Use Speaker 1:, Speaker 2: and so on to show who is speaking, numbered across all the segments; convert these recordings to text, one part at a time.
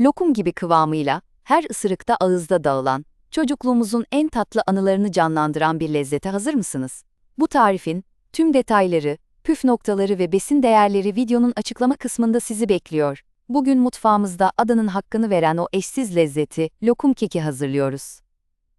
Speaker 1: lokum gibi kıvamıyla, her ısırıkta ağızda dağılan, çocukluğumuzun en tatlı anılarını canlandıran bir lezzete hazır mısınız? Bu tarifin, tüm detayları, püf noktaları ve besin değerleri videonun açıklama kısmında sizi bekliyor. Bugün mutfağımızda adanın hakkını veren o eşsiz lezzeti, lokum keki hazırlıyoruz.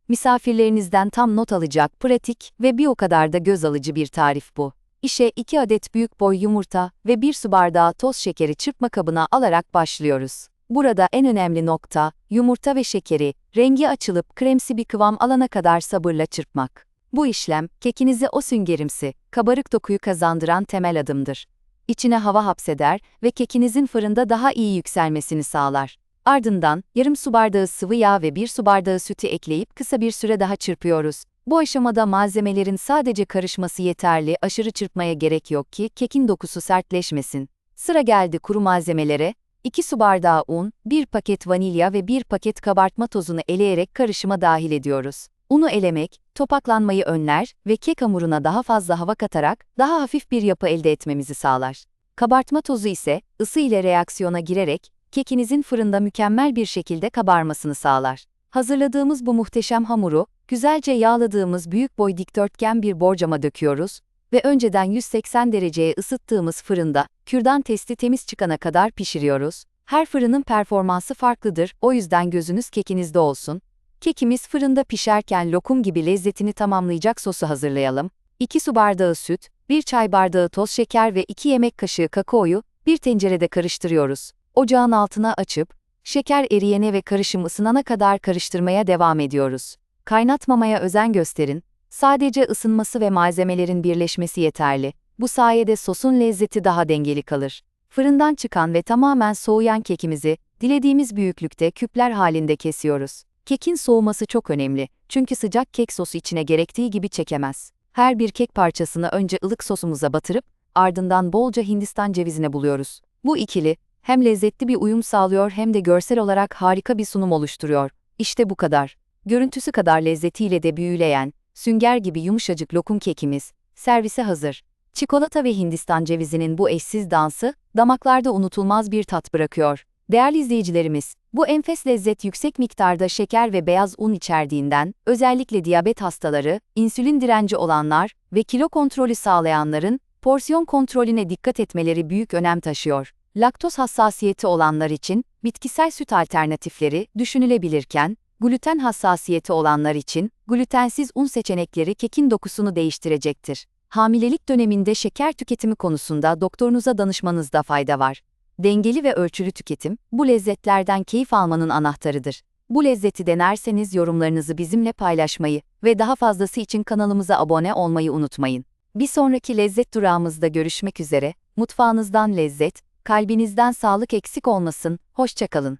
Speaker 1: Misafirlerinizden tam not alacak, pratik ve bir o kadar da göz alıcı bir tarif bu. İşe 2 adet büyük boy yumurta ve 1 su bardağı toz şekeri çırpma kabına alarak başlıyoruz. Burada en önemli nokta, yumurta ve şekeri, rengi açılıp kremsi bir kıvam alana kadar sabırla çırpmak. Bu işlem, kekinize o süngerimsi, kabarık dokuyu kazandıran temel adımdır. İçine hava hapseder ve kekinizin fırında daha iyi yükselmesini sağlar. Ardından, yarım su bardağı sıvı yağ ve bir su bardağı sütü ekleyip kısa bir süre daha çırpıyoruz. Bu aşamada malzemelerin sadece karışması yeterli, aşırı çırpmaya gerek yok ki kekin dokusu sertleşmesin. Sıra geldi kuru malzemelere, 2 su bardağı un, 1 paket vanilya ve 1 paket kabartma tozunu eleyerek karışıma dahil ediyoruz. Unu elemek, topaklanmayı önler ve kek hamuruna daha fazla hava katarak daha hafif bir yapı elde etmemizi sağlar. Kabartma tozu ise ısı ile reaksiyona girerek kekinizin fırında mükemmel bir şekilde kabarmasını sağlar. Hazırladığımız bu muhteşem hamuru, güzelce yağladığımız büyük boy dikdörtgen bir borcama döküyoruz ve önceden 180 dereceye ısıttığımız fırında, kürdan testi temiz çıkana kadar pişiriyoruz. Her fırının performansı farklıdır, o yüzden gözünüz kekinizde olsun. Kekimiz fırında pişerken lokum gibi lezzetini tamamlayacak sosu hazırlayalım. 2 su bardağı süt, 1 çay bardağı toz şeker ve 2 yemek kaşığı kakaoyu bir tencerede karıştırıyoruz. Ocağın altına açıp, şeker eriyene ve karışım ısınana kadar karıştırmaya devam ediyoruz. Kaynatmamaya özen gösterin, sadece ısınması ve malzemelerin birleşmesi yeterli. Bu sayede sosun lezzeti daha dengeli kalır. Fırından çıkan ve tamamen soğuyan kekimizi, dilediğimiz büyüklükte küpler halinde kesiyoruz. Kekin soğuması çok önemli, çünkü sıcak kek sosu içine gerektiği gibi çekemez. Her bir kek parçasını önce ılık sosumuza batırıp, ardından bolca Hindistan cevizine buluyoruz. Bu ikili, hem lezzetli bir uyum sağlıyor hem de görsel olarak harika bir sunum oluşturuyor. İşte bu kadar. Görüntüsü kadar lezzetiyle de büyüleyen, sünger gibi yumuşacık lokum kekimiz, servise hazır. Çikolata ve Hindistan cevizinin bu eşsiz dansı, damaklarda unutulmaz bir tat bırakıyor. Değerli izleyicilerimiz, bu enfes lezzet yüksek miktarda şeker ve beyaz un içerdiğinden, özellikle diyabet hastaları, insülin direnci olanlar ve kilo kontrolü sağlayanların, porsiyon kontrolüne dikkat etmeleri büyük önem taşıyor. Laktoz hassasiyeti olanlar için, bitkisel süt alternatifleri düşünülebilirken, gluten hassasiyeti olanlar için, glutensiz un seçenekleri kekin dokusunu değiştirecektir. Hamilelik döneminde şeker tüketimi konusunda doktorunuza danışmanızda fayda var. Dengeli ve ölçülü tüketim, bu lezzetlerden keyif almanın anahtarıdır. Bu lezzeti denerseniz yorumlarınızı bizimle paylaşmayı ve daha fazlası için kanalımıza abone olmayı unutmayın. Bir sonraki lezzet durağımızda görüşmek üzere, mutfağınızdan lezzet, kalbinizden sağlık eksik olmasın, hoşçakalın.